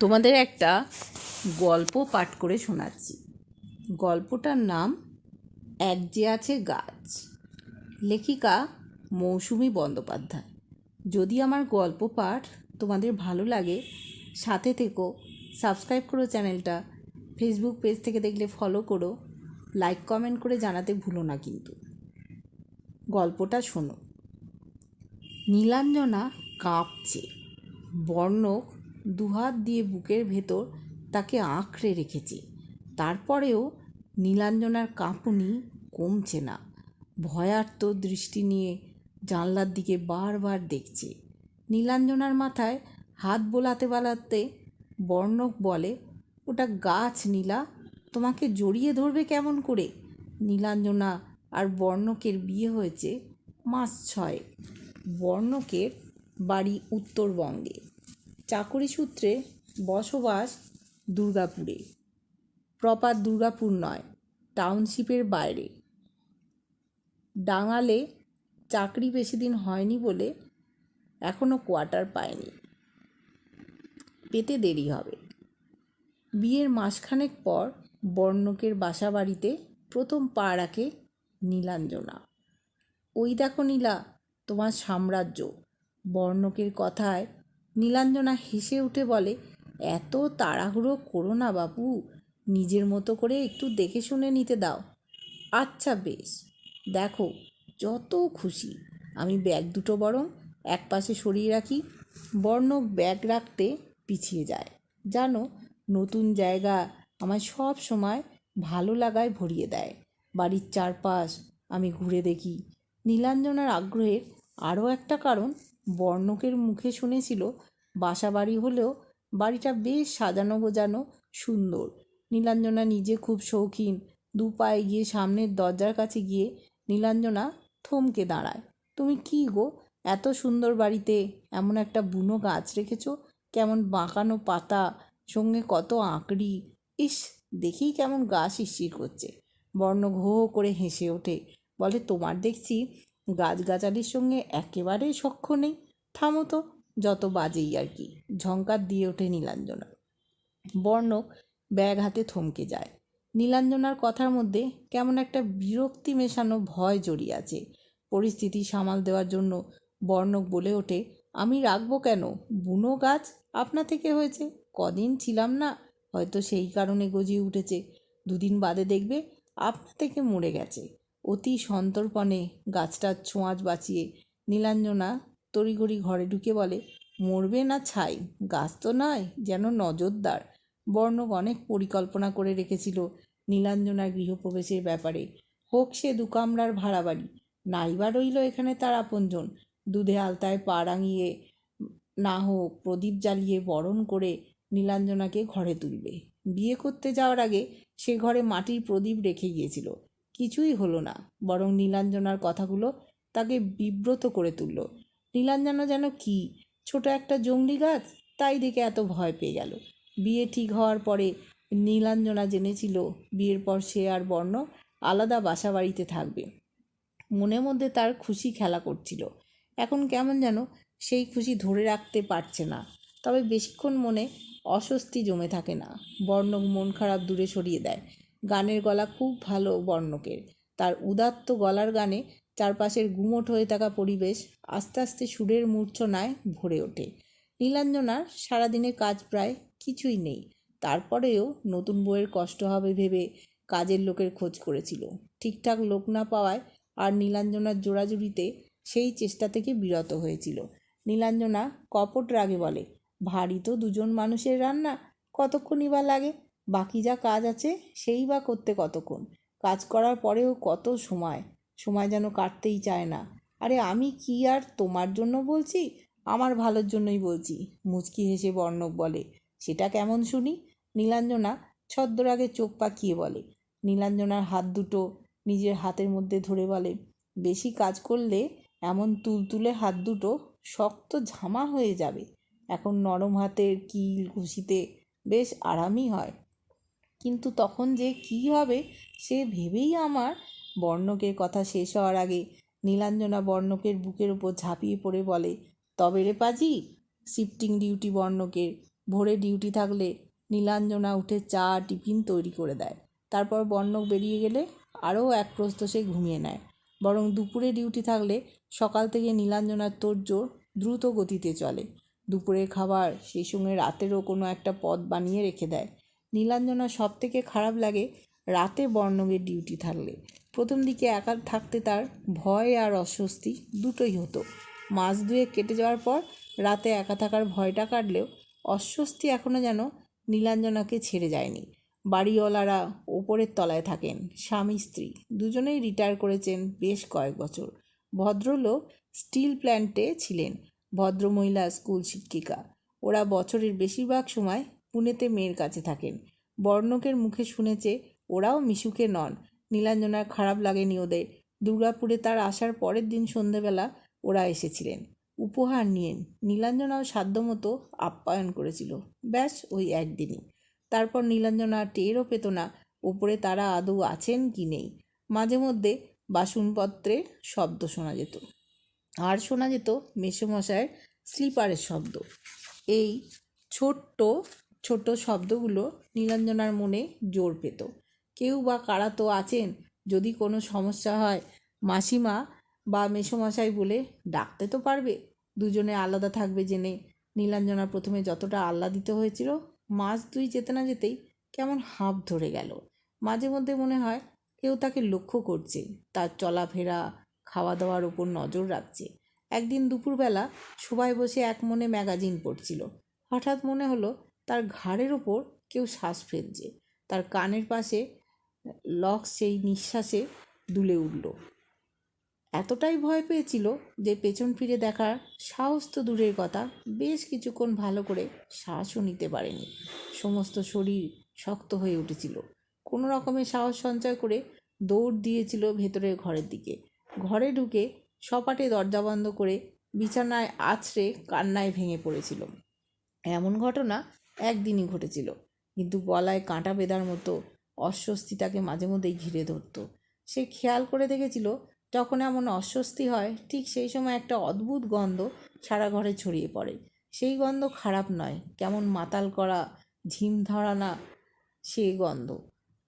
তোমাদের একটা গল্প পাঠ করে শোনাচ্ছি। গল্পটার নাম এক যে আছে গাছ। লেখিকা মৌসুমি বন্দ্যোপাধ্যায়। যদি আমার গল্প পাঠ তোমাদের ভালো লাগে, সাথে থেকো, সাবস্ক্রাইব করো চ্যানেলটা, ফেসবুক পেজ থেকে দেখলে ফলো করো, লাইক, কমেন্ট করে জানাতে ভুলো না কিন্তু। গল্পটা শোনো। নীলাঞ্জনা কাঁপছে। বর্ণক দুহাত দিয়ে বুকের ভেতর তাকে আঁকড়ে রেখেছে। তারপরেও নীলাঞ্জনার কাঁপুনি কমছে না। ভয়ার্ত দৃষ্টি নিয়ে জানলার দিকে বারবার দেখছে। নীলাঞ্জনার মাথায় হাত বোলাতে বালাতে বর্ণক বলে, ওটা গাছ, নীলা। তোমাকে জড়িয়ে ধরবে কেমন করে? নীলাঞ্জনা আর বর্ণকের বিয়ে হয়েছে মাস ছয় বর্ণকের বাড়ি উত্তরবঙ্গে। চাকরি সূত্রে বসবাস দুর্গাপুরে। প্রপার দুর্গাপুর নয়, টাউনশিপের বাইরে। ডাঙালে চাকরি বেশি দিন হয়নি বলে এখনও কোয়ার্টার পায়নি। পেতে দেরি হবে। বিয়ের মাসখানেক পর বর্ণকের বাসা বাড়িতে প্রথম পা রাখে নীলাঞ্জনা। ওই দেখো নীলা, তোমার সাম্রাজ্য। বর্ণকের কথায় নীলাঞ্জনা হেসে উঠে বলে, এত তাড়াহুড়ো করো না বাপু নিজের মতো করে একটু দেখে শুনে নিতে দাও। আচ্ছা বেশ, দেখো, যত খুশি, আমি ব্যাগ দুটো বরং এক পাশে সরিয়ে রাখি। বর্ণ ব্যাগ রাখতে পিছিয়ে যায়। জানো, নতুন জায়গা আমার সব সময় ভালো লাগায় ভরিয়ে দেয়। বাড়ির চারপাশ আমি ঘুরে দেখি। নীলাঞ্জনার আগ্রহের আরও একটা কারণ বর্ণকের মুখে শুনেছিল বাসা বাড়ি হলেও বাড়িটা বেশ সাজানো গোজানো সুন্দর। নীলাঞ্জনা নিজে খুব শৌখিন। দু পায়ে গিয়ে সামনের দরজার কাছে গিয়ে নীলাঞ্জনা থমকে দাঁড়ায়। তুমি কি গো? এত সুন্দর বাড়িতে। এমন একটা বুনো গাছ রেখেছো। কেমন বাঁকানো পাতা, সঙ্গে কত আঁকড়ি। ইস, দেখেই কেমন গা শিরশির করছে। বর্ণ ঘো করে হেসে ওঠে। বলে, তোমার দেখছি গাছগাছালির সঙ্গে একেবারেই সখ্য নেই। থামো তো, যত বাজেই আর কি। ঝঙ্কার দিয়ে ওঠে নীলাঞ্জনা। বর্ণক ব্যাগ হাতে থমকে যায়। নীলাঞ্জনার কথার মধ্যে কেমন একটা বিরক্তি মেশানো ভয় জড়িয়ে আছে। পরিস্থিতি সামাল দেওয়ার জন্য বর্ণক বলে ওঠে, আমি রাখব কেন? বুনো গাছ আপনা থেকে হয়েছে। কদিন ছিলাম না, হয়তো সেই কারণে গজিয়ে উঠেছে। দুদিন বাদে দেখবে আপনা থেকে মরে গেছে। অতি সন্তর্পণে গাছটার ছোঁয়াচ বাঁচিয়ে নীলাঞ্জনা তড়িঘড়ি ঘরে ঢুকে বলে, মরবে না ছাই, গাছ তো নয় যেন নজরদার। বর্ণক অনেক পরিকল্পনা করে রেখেছিল নীলাঞ্জনার গৃহপ্রবেশের ব্যাপারে। হোক সে দু কামরার ভাড়া বাড়ি নাইবা রইল এখানে তার আপনজন। দুধে আলতায় পা রাঙিয়ে, না হোক প্রদীপ জ্বালিয়ে বরণ করে নীলাঞ্জনাকে ঘরে তুলবে। বিয়ে করতে যাওয়ার আগে সে ঘরে মাটির প্রদীপ রেখে গিয়েছিল। কিছুই হলো না, বরং নীলাঞ্জনার কথাগুলো তাকে বিব্রত করে তুলল। নীলাঞ্জনা যেন কি? ছোট একটা জঙ্গলি গাছ, তাই দেখে এত ভয় পেয়ে গেল। বিয়ে ঠিক হওয়ার পরে নীলাঞ্জনা জেনেছিল বিয়ের পর সে আর বর্ণ আলাদা বাসা বাড়িতে থাকবে। মনের মধ্যে তার খুশি খেলা করছিল। এখন কেমন যেন সেই খুশি ধরে রাখতে পারছে না। তবে বেশিক্ষণ মনে অস্বস্তি জমে থাকে না। বর্ণক মন খারাপ দূরে সরিয়ে দেয়। গানের গলা খুব ভালো বর্ণকের। তার উদাত্ত গলার গানে চারপাশের গুমোট হয়ে থাকা পরিবেশ আস্তে আস্তে সুরের মূর্ছনায় ভরে ওঠে। নীলাঞ্জনার সারাদিনের কাজ প্রায় কিছুই নেই। তারপরেও নতুন বইয়ের কষ্ট হবে ভেবে কাজের লোকের খোঁজ করেছিল। ঠিকঠাক লোক না পাওয়ায় আর নীলাঞ্জনার জোড়াজুড়িতে সেই চেষ্টা থেকে বিরত হয়েছিল। নীলাঞ্জনা কপট রাগে বলে, ভারী তো দুজন মানুষের রান্না, কতক্ষণই বা লাগে? বাকি যা কাজ আছে সেই বা করতে কতক্ষণ? কাজ করার পরেও কত সময়? সময় যেন কাটতেই চায় না। আরে আমি কি আর তোমার জন্য বলছি? আমার ভালোর জন্যই বলছি, মুচকি হেসে বর্ণক বলে। সেটা কেমন শুনি? নীলাঞ্জনা ছদ্মরাগে চোখ পাকিয়ে বলে। নীলাঞ্জনার হাত দুটো নিজের হাতের মধ্যে ধরে বলে, বেশি কাজ করলে এমন তুলতুলে হাত দুটো শক্ত ঝামা হয়ে যাবে। এখন নরম হাতের কিল ঘুষিতে বেশ আরামই হয়। কিন্তু তখন যে কি হবে সে ভেবেই আমার বর্ণকের কথা শেষ হওয়ার আগে নীলাঞ্জনা বর্ণকের বুকের উপর ঝাঁপিয়ে পড়ে বলে, তবে রে পাজি, শিফটিং ডিউটি বর্ণকের ভোরে ডিউটি থাকলে নীলাঞ্জনা উঠে চা, টিফিন তৈরি করে দেয়। তারপর বর্ণক বেরিয়ে গেলে আরও এক প্রস্ত সে ঘুমিয়ে নেয়। বরং দুপুরে ডিউটি থাকলে সকাল থেকে নীলাঞ্জনার তোড়জোড় দ্রুত গতিতে চলে। দুপুরের খাবার সেই সঙ্গে রাতেরও কোনো একটা পদ বানিয়ে রেখে দেয়। নীলাঞ্জনা সব থেকে খারাপ লাগে রাতে বর্ণকের ডিউটি থাকলে। প্রথম দিকে একা থাকতে তার ভয় আর অস্বস্তি দুটোই হতো। মাস দুয়েক কেটে যাওয়ার পর রাতে একা থাকার ভয়টা কাটলেও অস্বস্তি এখনও যেন নীলাঞ্জনাকে ছেড়ে যায়নি। বাড়িওয়ালারা ওপরের তলায় থাকেন, স্বামী, স্ত্রী, দুজনেই রিটায়ার করেছেন বেশ কয়েক বছর। ভদ্রলোক স্টিল প্ল্যান্টে ছিলেন ভদ্রমহিলা স্কুল শিক্ষিকা। ওরা বছরের বেশিরভাগ সময় পুনেতে মেয়ের কাছে থাকেন। বর্ণকের মুখে শুনেছে, ওরাও মিশুকে নন নীলাঞ্জনার খারাপ লাগেনি ওদের। দুর্গাপুরে তার আসার পরের দিন সন্ধেবেলা ওরা এসেছিলেন। উপহার নিয়ে নীলাঞ্জনাও সাধ্যমতো আপ্যায়ন করেছিল। ব্যাস, ওই একদিনই। তারপর নীলাঞ্জনা টেরও পেত না, ওপরে তারা আদৌ আছেন কি নেই। মাঝে মধ্যে বাসনপত্রে শব্দ শোনা যেত। আর শোনা যেত মেসোমশায়ের স্লিপারের শব্দ। এই ছোট্ট ছোট শব্দগুলো নীলাঞ্জনার মনে জোর পেত। কেউ বা কারা তো আছেন, যদি কোনো সমস্যা হয়, মাসিমা বা মেসোমশাই বলে ডাকতে তো পারবে। দুজনে আলাদা থাকবে জেনে। নীলাঞ্জনা প্রথমে যতটা আহ্লাদিত হয়েছিল, মাস দুই যেতে না যেতেই কেমন হাঁপ ধরে গেল। মাঝে মধ্যে মনে হয় কেউ তাকে লক্ষ্য করছে, তার চলাফেরা খাওয়া দাওয়ার উপর নজর রাখছে। একদিন দুপুরবেলা সবাই বসে এক মনে ম্যাগাজিন পড়ছিল। হঠাৎ মনে হলো তার ঘাড়ের ওপর কেউ শ্বাস ফেলছে। তার কানের পাশে লক সেই নিঃশ্বাসে দুলে উঠল। এতটাই ভয় পেয়েছিল যে পেছন ফিরে দেখার সাহস তো দূরের কথা, বেশ কিছুক্ষণ ভালো করে শ্বাসও নিতে পারেনি। সমস্ত শরীর শক্ত হয়ে উঠেছিল। কোনো রকমের সাহস সঞ্চয় করে দৌড় দিয়েছিল ভেতরের ঘরের দিকে। ঘরে ঢুকে সপাটে দরজা বন্ধ করে বিছানায় আছড়ে কান্নায় ভেঙে পড়েছিল। এমন ঘটনা একদিনই ঘটেছিল, কিন্তু গলায় কাঁটা বেঁধার মতো অস্বস্তি তাকে মাঝে মধ্যেই ঘিরে ধরতো। সে খেয়াল করে দেখেছিল, যখন এমন অস্বস্তি হয়, ঠিক সেই সময় একটা অদ্ভুত গন্ধ সারা ঘরে ছড়িয়ে পড়ে। সেই গন্ধ খারাপ নয়, কেমন মাতাল করা, ঝিম ধরানা সে গন্ধ।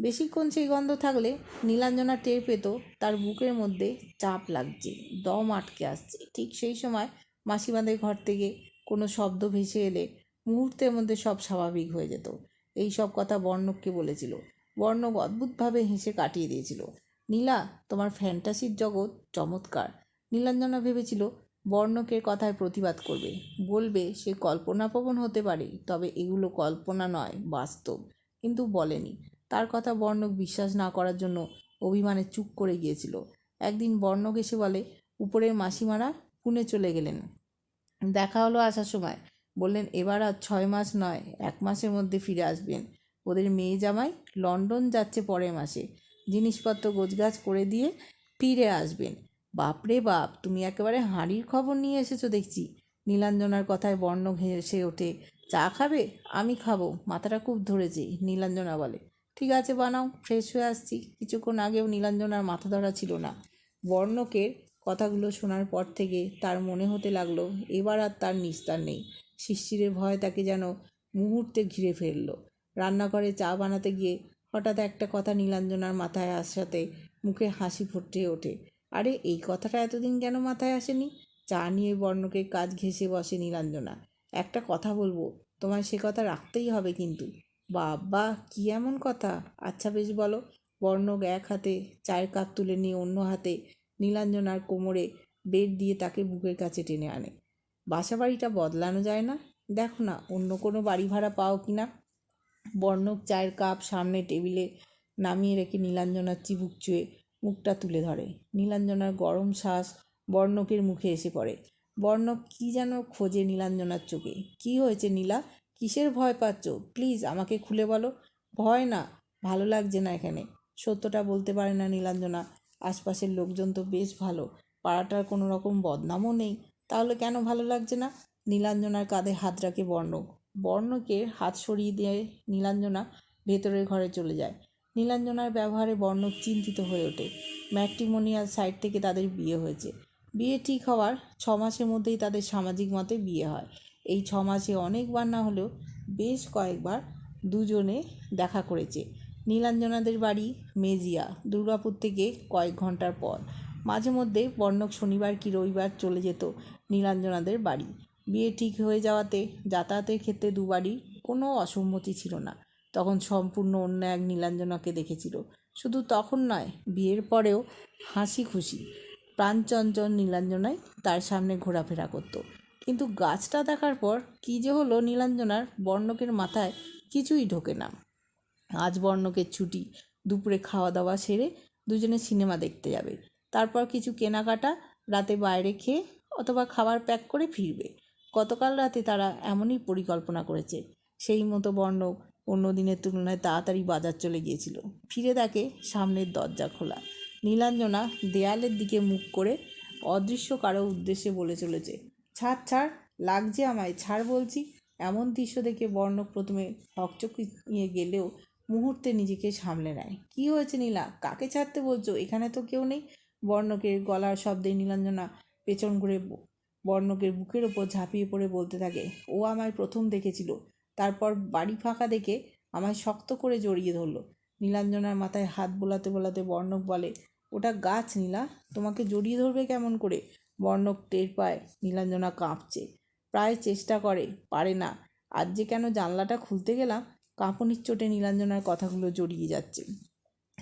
বেশিক্ষণ সেই গন্ধ থাকলে নীলাঞ্জনা টের পেত, তার বুকের মধ্যে চাপ লাগছে, দম আটকে আসছে। ঠিক সেই সময় মাসিমাদের ঘর থেকে কোনো শব্দ ভেসে এলে মুহূর্তের মধ্যে সব স্বাভাবিক হয়ে যেত। এই সব কথা বর্ণককে বলেছিল। বর্ণক অদ্ভুতভাবে হেসে কাটিয়ে দিয়েছিল। নীলা, তোমার ফ্যান্টাসির জগৎ চমৎকার। নীলাঞ্জনা ভেবেছিল, বর্ণকের কথায় প্রতিবাদ করবে। বলবে, সে কল্পনাপ্রবণ হতে পারে, তবে এগুলো কল্পনা নয়, বাস্তব। কিন্তু বলেনি। তার কথা বর্ণক বিশ্বাস না করার জন্য অভিমানে চুপ করে গিয়েছিল। একদিন বর্ণক এসে বলে, উপরের মাসিমারা পুনে চলে গেলেন। দেখা হলো আসার সময়। বললেন, এবার আর ছয় মাস নয়, এক মাসের মধ্যে ফিরে আসবেন। ওদের মেয়ে জামাই লন্ডন যাচ্ছে পরের মাসে। জিনিসপত্র, গোছগাছ করে দিয়ে ফিরে আসবেন। বাপরে বাপ, তুমি একেবারে হাঁড়ির খবর নিয়ে এসেছ দেখছি। নীলাঞ্জনার কথায় বর্ণ ঘেসে ওঠে, চা খাবে? আমি খাব। মাথাটা খুব ধরেছে, নীলাঞ্জনা বলে। ঠিক আছে, বানাও, ফ্রেশ হয়ে আসছি। কিছুক্ষণ আগেও নীলাঞ্জনার মাথা ধরা ছিল না। বর্ণকের কথাগুলো শোনার পর থেকে তার মনে হতে লাগল, এবার আর তার নিস্তার নেই। শিশিরের ভয় তাকে যেন মুহূর্তে ঘিরে ফেলল। রান্নাঘরে চা বানাতে গিয়ে হঠাৎ একটা কথা নীলাঞ্জনার মাথায় আসাতে মুখে হাসি ফুটে ওঠে। আরে, এই কথাটা এতদিন কেন মাথায় আসেনি? চা নিয়ে বর্ণকে কাজ ঘেঁষে বসে নীলাঞ্জনা। একটা কথা বলব, তোমায় সে কথা রাখতেই হবে কিন্তু। বাবা, কি এমন কথা? আচ্ছা বেশ বলো। বর্ণক এক হাতে চায়ের কাপ তুলে নিয়ে অন্য হাতে নীলাঞ্জনার কোমরে বেড দিয়ে তাকে বুকের কাছে টেনে আনে। বাসা বাড়িটা বদলানো যায় না? দেখো না, অন্য কোনো বাড়ি ভাড়া পাও কি না বর্ণক চায়ের কাপ সামনে টেবিলে নামিয়ে রেখে নীলাঞ্জনার চিবুক চুয়ে মুখটা তুলে ধরে। নীলাঞ্জনার গরম শ্বাস বর্ণকের মুখে এসে পড়ে। বর্ণক, কি যেন খোঁজে নীলাঞ্জনার চোখে। কি হয়েছে নীলা? কিসের ভয় পাচ্ছ? প্লিজ আমাকে খুলে বলো। ভয় না, ভালো লাগছে না এখানে। সত্যটা বলতে পারে না নীলাঞ্জনা। আশপাশের লোকজন তো বেশ ভালো। পাড়াটার কোনো রকম বদনামও নেই। তাহলে কেন ভালো লাগছে না? নীলাঞ্জনার কাঁধে হাত রাখে বর্ণক। বর্ণকের হাত সরিয়ে দিয়ে নীলাঞ্জনা ভেতরের ঘরে চলে যায়। নীলাঞ্জনার ব্যবহারে বর্ণক চিন্তিত হয়ে ওঠে। ম্যাট্রিমোনিয়াল সাইড থেকে তাদের বিয়ে হয়েছে। বিয়ে ঠিক হওয়ার ছ মাসের মধ্যেই তাদের সামাজিক মতে বিয়ে হয়। এই ছ মাসে অনেকবার না হলেও বেশ কয়েকবার দুজনে দেখা করেছে। নীলাঞ্জনাদের বাড়ি মেজিয়া, দুর্গাপুর থেকে কয়েক ঘণ্টার পর। মাঝে মধ্যে বর্ণক শনিবার কি রবিবার চলে যেত নীলাঞ্জনাদের বাড়ি। বিয়ে ঠিক হয়ে যাওয়াতে যাতায়াতের ক্ষেত্রে দুবারই কোনো অসম্মতি ছিল না। তখন সম্পূর্ণ অন্য এক নীলাঞ্জনাকে দেখেছিল। শুধু তখন নয়, বিয়ের পরেও হাসি খুশি প্রাণচঞ্চল নীলাঞ্জনাই তার সামনে ঘোরাফেরা করতো। কিন্তু গাছটা দেখার পর কী যে হলো নীলাঞ্জনার বর্ণকের মাথায় কিছুই ঢোকে না। আজ বর্ণকের ছুটি, দুপুরে খাওয়া দাওয়া সেরে দুজনে সিনেমা দেখতে যাবে। তারপর কিছু কেনাকাটা, রাতে বাইরে খেয়ে অথবা খাবার প্যাক করে ফিরবে। গতকাল রাতে তারা এমনই পরিকল্পনা করেছে। সেই মতো বর্ণক অন্য দিনের তুলনায় তাড়াতাড়ি বাজার চলে গিয়েছিল। ফিরে দেখে সামনের দরজা খোলা। নীলাঞ্জনা দেয়ালের দিকে মুখ করে অদৃশ্য কারও উদ্দেশ্যে বলে চলেছে, ছাড় ছাড়, লাগছে আমায়, ছাড় বলছি। এমন দৃশ্য দেখে বর্ণ প্রথমে হকচকিয়ে গেলেও মুহূর্তে নিজেকে সামলে নেয়। কি হয়েছে নীলা? কাকে ছাড়তে বলছো? এখানে তো কেউ নেই? বর্ণকের গলার শব্দে নীলাঞ্জনা পেছন ঘুরে ব- বর্ণকের বুকের ওপর ঝাঁপিয়ে পড়ে বলতে থাকে, ও আমায় প্রথম দেখেছিল। তারপর বাড়ি ফাঁকা দেখে আমায় শক্ত করে জড়িয়ে ধরলো। নীলাঞ্জনার মাথায় হাত বোলাতে বোলাতে বর্ণক বলে, ওটা গাছ নীলা, তোমাকে জড়িয়ে ধরবে কেমন করে? বর্ণক টের পায় নীলাঞ্জনা কাঁপছে। প্রায় চেষ্টা করে, পারে না। আজ যে কেন জানলাটা খুলতে গেলাম, কাঁপনির চোটে নীলাঞ্জনার কথাগুলো জড়িয়ে যাচ্ছে।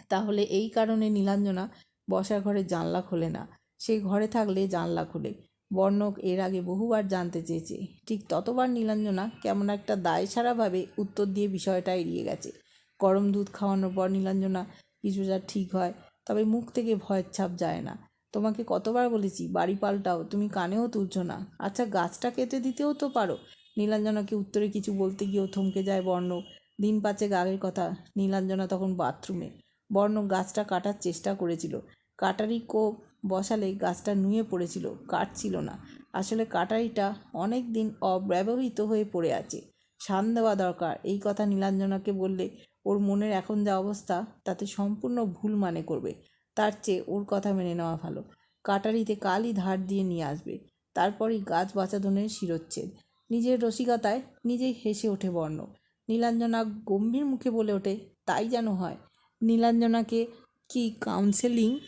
তাহলে এই কারণে নীলাঞ্জনা বসার ঘরে জানলা খোলে না। সে ঘরে থাকলে জানলা খোলে। বর্ণক এর আগে বহুবার জানতে চেয়েছে। ঠিক ততবার নীলাঞ্জনা কেমন একটা দায় সারাভাবে উত্তর দিয়ে বিষয়টা এড়িয়ে গেছে। গরম দুধ খাওয়ানোর পর নীলাঞ্জনা, কিছুটা ঠিক হয়, তবে মুখ থেকে ভয়ের ছাপ যায় না। তোমাকে কতবার বলেছি, বাড়ি পাল্টাও, তুমি কানেও তুলছো না। আচ্ছা গাছটা কেটে দিতেও তো পারো নীলাঞ্জনাকে উত্তরে কিছু বলতে গিয়েও থমকে যায় বর্ণ। দিন পাঁচেক আগের কথা, নীলাঞ্জনা তখন বাথরুমে। বর্ণক গাছটা কাটার চেষ্টা করেছিল। কাটারি কোপ বসালে গাছটা নুয়ে পড়েছিল, কাটছিল না। আসলে কাটারিটা অনেক দিন অব্যবহৃত হয়ে পড়ে আছে। শান দেওয়া দরকার। এই কথা নীলাঞ্জনাকে বললে, ওর মনের এখন যা অবস্থা, তাতে সম্পূর্ণ ভুল মানে করবে। তার চেয়ে ওর কথা মেনে নেওয়া ভালো। কাটারিতে কালই ধার দিয়ে নিয়ে আসবে। তারপরই গাছ বাঁচাধনের শিরোচ্ছেদ। নিজের রসিকতায় নিজেই হেসে ওঠে বর্ণ। নীলাঞ্জনা গম্ভীর মুখে বলে ওঠে, তাই যেন হয়। নীলাঞ্জনাকে কি কাউন্সেলিং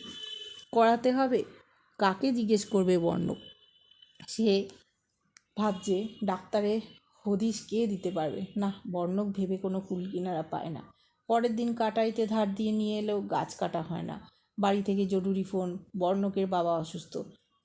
করাতে হবে? কাকে জিজ্ঞেস করবে বর্ণ? সে ভাবছে ডাক্তারের হদিশ কে দিতে পারবে? না বর্ণক ভেবে কোনো কুল কিনারা পায় না। পরের দিন কাটাইতে ধার দিয়ে নিয়ে এলেও গাছ কাটা হয় না। বাড়ি থেকে জরুরি ফোন বর্ণকের বাবা অসুস্থ।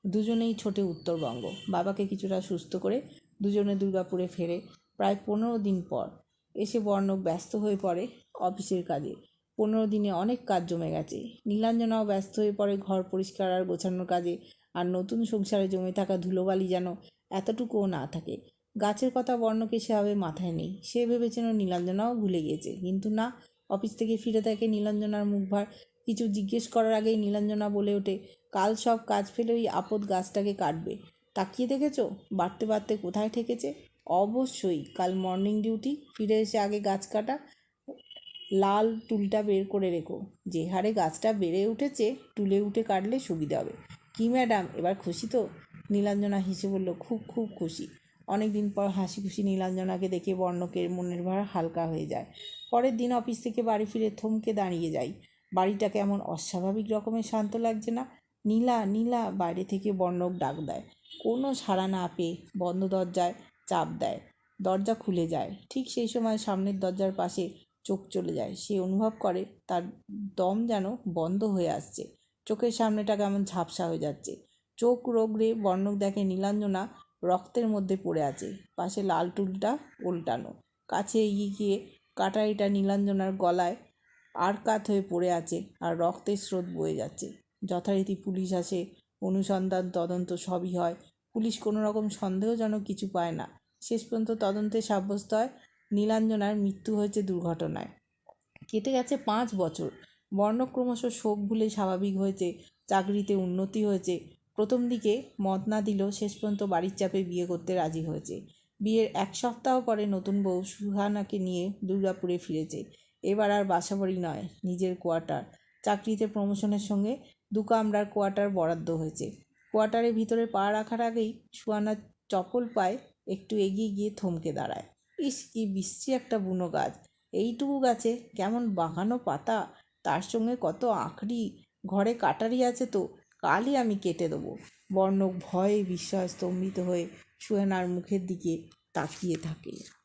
দুজনেই ছোটে উত্তরবঙ্গ। বাবাকে কিছুটা সুস্থ করে দুজনে দুর্গাপুরে ফেরে প্রায় পনেরো দিন পর এসে বর্ণক ব্যস্ত হয়ে পড়ে অফিসের কাজে। পনেরো দিনে অনেক কাজ জমে গেছে। নীলাঞ্জনাও ব্যস্ত হয়ে পড়ে ঘর পরিষ্কার আর গোছানোর কাজে। আর নতুন সংসারে জমে থাকা ধুলোবালি যেন এতটুকুও না থাকে। গাছের কথা বর্ণকে সেভাবে মাথায় নেই। সে ভেবেছেন নীলাঞ্জনাও ভুলে গিয়েছে। কিন্তু না, অফিস থেকে ফিরে থাকে নীলাঞ্জনার মুখভার কিছু জিজ্ঞেস করার আগেই নীলাঞ্জনা বলে ওঠে, কাল সব কাজ ফেলে ওই আপদ গাছটাকে কাটবে। তাকিয়ে দেখেছ? বাড়তে বাড়তে কোথায় ঠেকেছে? অবশ্যই, কাল মর্নিং ডিউটি ফিরে এসে আগে গাছ কাটা লাল টুলটা বের করে রেখো। যে হারে গাছটা বেড়ে উঠেছে, টুলে উঠে কাটলে সুবিধা হবে। কি, ম্যাডাম? এবার খুশি তো? নীলাঞ্জনা হেসে বলল, খুব খুব খুশি। অনেক দিন পর হাসি খুশি নীলাঞ্জনাকে দেখে বর্ণকের মনের ভার হালকা হয়ে যায়। পরের দিন অফিস থেকে বাড়ি ফিরে থমকে দাঁড়িয়ে যাই। বাড়িটা কেমন অস্বাভাবিক রকমের শান্ত লাগছে না? নীলা নীলা, বাইরে থেকে বর্ণক ডাক দেয়। কোনো সাড়া না পেয়ে বন্ধ দরজায় চাপ দেয়। দরজা খুলে যায়। ঠিক সেই সময় সামনের দরজার পাশে চোখ চলে যায়। সে অনুভব করে তার দম যেন বন্ধ হয়ে আসছে। চোখের সামনেটা কেমন ঝাপসা হয়ে যাচ্ছে। চোখ রোগড়ে বর্ণক দেখে নীলাঞ্জনা রক্তের মধ্যে পড়ে আছে। পাশে লাল টুলটা উল্টানো। কাছে এগিয়ে গিয়ে কাটারিটা নীলাঞ্জনার গলায় আর কাত হয়ে পড়ে আছে আর রক্তের স্রোত বয়ে যাচ্ছে। যথারীতি পুলিশ আসে, অনুসন্ধান তদন্ত সবই হয়। পুলিশ কোনো রকম সন্দেহজনক কিছু পায় না। শেষ পর্যন্ত তদন্তে সাব্যস্ত হয় নীলাঞ্জনার মৃত্যু হয়েছে দুর্ঘটনায়। কেটে গেছে পাঁচ বছর। বর্ণ ক্রমশ শোক ভুলে স্বাভাবিক হয়েছে, চাকরিতে উন্নতি হয়েছে। প্রথম দিকে মত না দিলেও শেষ পর্যন্ত বাড়ির চাপে বিয়ে করতে রাজি হয়েছে। বিয়ের এক সপ্তাহ পরে নতুন বউ সুহানাকে নিয়ে দুর্গাপুরে ফিরেছে। এবার আর বাসা বাসাবাড়ি নয়, নিজের কোয়ার্টার। চাকরিতে প্রমোশনের সঙ্গে দু কামরার কোয়ার্টার বরাদ্দ হয়েছে। কোয়ার্টারের ভিতরে পা রাখার আগেই সুহানা চপল পায়, একটু এগিয়ে গিয়ে থমকে দাঁড়ায়। ইস, কি বিশ্রী একটা বুনো গাছ। এইটুকু গাছে কেমন বাঁকানো পাতা, তার সঙ্গে কত আঁকড়ি ঘরে কাটারি আছে তো, কালই আমি কেটে দেবো। বর্ণক ভয়ে বিস্ময় স্তম্ভিত হয়ে সুহেনার মুখের দিকে তাকিয়ে থাকে।